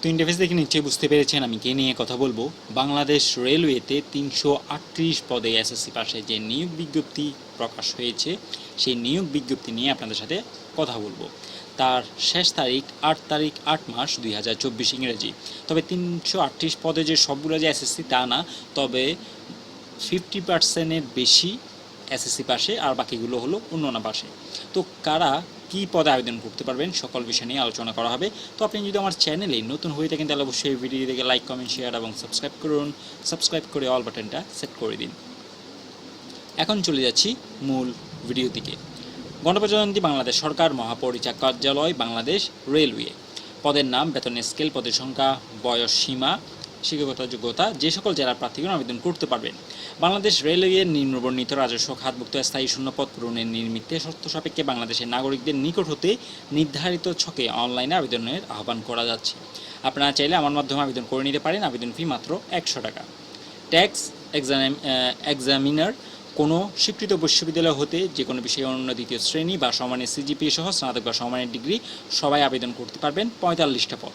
তো ইন্টারফেস দেখে নিশ্চয়ই বুঝতে পেরেছেন, আমি কে নিয়ে কথা বলব। বাংলাদেশ রেলওয়েতে তিনশো আটত্রিশ পদে এসএসসি পাশে যে নিয়োগ বিজ্ঞপ্তি প্রকাশ হয়েছে, সেই নিয়োগ বিজ্ঞপ্তি নিয়ে আপনাদের সাথে কথা বলব। তার শেষ তারিখ আট তারিখ আট মাস দুই হাজার চব্বিশ ইংরেজি। তবে তিনশো আটত্রিশ পদে যে সবগুলো যে এসএসসি তা না, তবে ফিফটি পার্সেন্টের বেশি এসএসসি পাশে আর বাকিগুলো হলো অন্যান্য পাশে। তো কারা কী পদে আবেদন করতে পারবেন সকল বিষয় নিয়ে আলোচনা করা হবে। তো আপনি যদি আমার চ্যানেলে নতুন হয়ে থাকেন, তাহলে অবশ্যই ভিডিও দেখে লাইক কমেন্ট শেয়ার এবং সাবস্ক্রাইব করুন। সাবস্ক্রাইব করে অল বাটনটা সেট করে দিন। এখন চলে যাচ্ছি মূল ভিডিও দিকে গণপ্রজাতন্ত্রী বাংলাদেশ সরকার মহাপরিচালক কার্যালয়, বাংলাদেশ রেলওয়ে। পদের নাম, বেতনের স্কেল পদের সংখ্যা, বয়স সীমা শিক্ষাগত যোগ্যতা যে সকল জেলার প্রার্থীগণ আবেদন করতে পারবেন। বাংলাদেশ রেলওয়ের নিম্নবর্ণিত রাজস্ব খাতভুক্ত স্থায়ী শূন্যপদ পূরণের নিমিত্তে শর্ত সাপেক্ষে বাংলাদেশের নাগরিকদের নিকট হতে নির্ধারিত ছকে অনলাইনে আবেদনের আহ্বান করা যাচ্ছে। আপনারা চাইলে আমার মাধ্যমে আবেদন করে নিতে পারেন। আবেদন ফি মাত্র একশো টাকা। ট্যাক্স এক্সাম এক্সামিনার কোনো স্বীকৃত বিশ্ববিদ্যালয় হতে যে কোনো বিষয়ে অন্য দ্বিতীয় শ্রেণি বা সমানের সিজিপিএ সহ স্নাতক বা সমানের ডিগ্রি সবাই আবেদন করতে পারবেন পঁয়তাল্লিশটা পদ।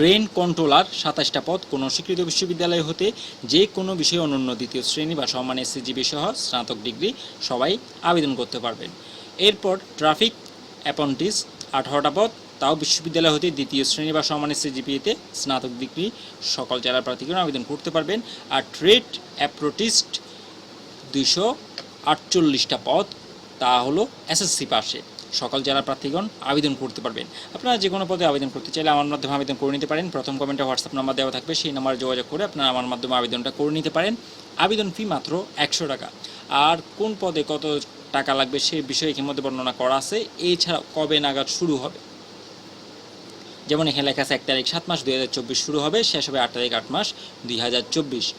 ট্রেন কন্ট্রোলার সাতাশটা পদ কোনো স্বীকৃত বিশ্ববিদ্যালয় হতে যে কোনো বিষয়ে অনন্য দ্বিতীয় শ্রেণি বা সমানের সিজিপি সহ স্নাতক ডিগ্রি সবাই আবেদন করতে পারবেন। এরপর ট্রাফিক অ্যাপন্টিস, আঠারোটা পদ তাও বিশ্ববিদ্যালয় হতে দ্বিতীয় শ্রেণি বা সমানের সিজিপিএতে স্নাতক ডিগ্রি সকল জেলার প্রার্থীগণ আবেদন করতে পারবেন। আর ট্রেড অ্যাপ্রোটিস্ট দুইশো আটচল্লিশটা পদ তা হলো এসএসসি পাশে। সকল জেলার প্রার্থীগণ আবেদন করতে পারবেন। আপনারা যে কোনো পদে আবেদন করতে চাইলে আমার মাধ্যমে আবেদন করে নিতে পারেন। প্রথম কমেন্টে হোয়াটসঅ্যাপ নাম্বার দেওয়া থাকবে, সেই নাম্বারে যোগাযোগ করে আপনারা আমার মাধ্যমে আবেদনটা করে নিতে পারেন। আবেদন ফি মাত্র একশো টাকা। আর কোন পদে কত টাকা লাগবে সে বিষয়ে ইতিমধ্যে বর্ণনা করা আছে। এছাড়া কবে নাগাদ শুরু হবে? যেমন এখানে লেখা আছে, এক তারিখ সাত মাস, দুই হাজার চব্বিশ শুরু হবে, শেষ হবে আট তারিখ আট মাস, দুই হাজার চব্বিশ।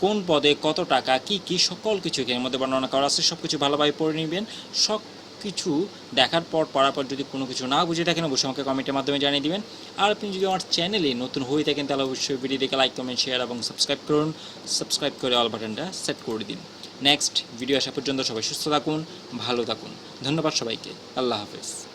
কোন পদে কত টাকা, কি কি, সকল কিছু এর মধ্যে বর্ণনা করা আছে। সব কিছু ভালোভাবে পড়ে নেবেন। সব কিছু দেখার পর, পড়ার পর যদি কোনো কিছু না বুঝে থাকেন, অবশ্যই আমাকে কমেন্টের মাধ্যমে জানিয়ে দিবেন। আর আপনি যদি আমার চ্যানেলে নতুন হয়ে থাকেন, তাহলে অবশ্যই ভিডিও দেখে লাইক কমেন্ট শেয়ার এবং সাবস্ক্রাইব করুন। সাবস্ক্রাইব করে অল বাটনটা সেট করে দিন। নেক্সট ভিডিও আসা পর্যন্ত সবাই সুস্থ থাকুন, ভালো থাকুন। ধন্যবাদ সবাইকে। আল্লাহ হাফেজ।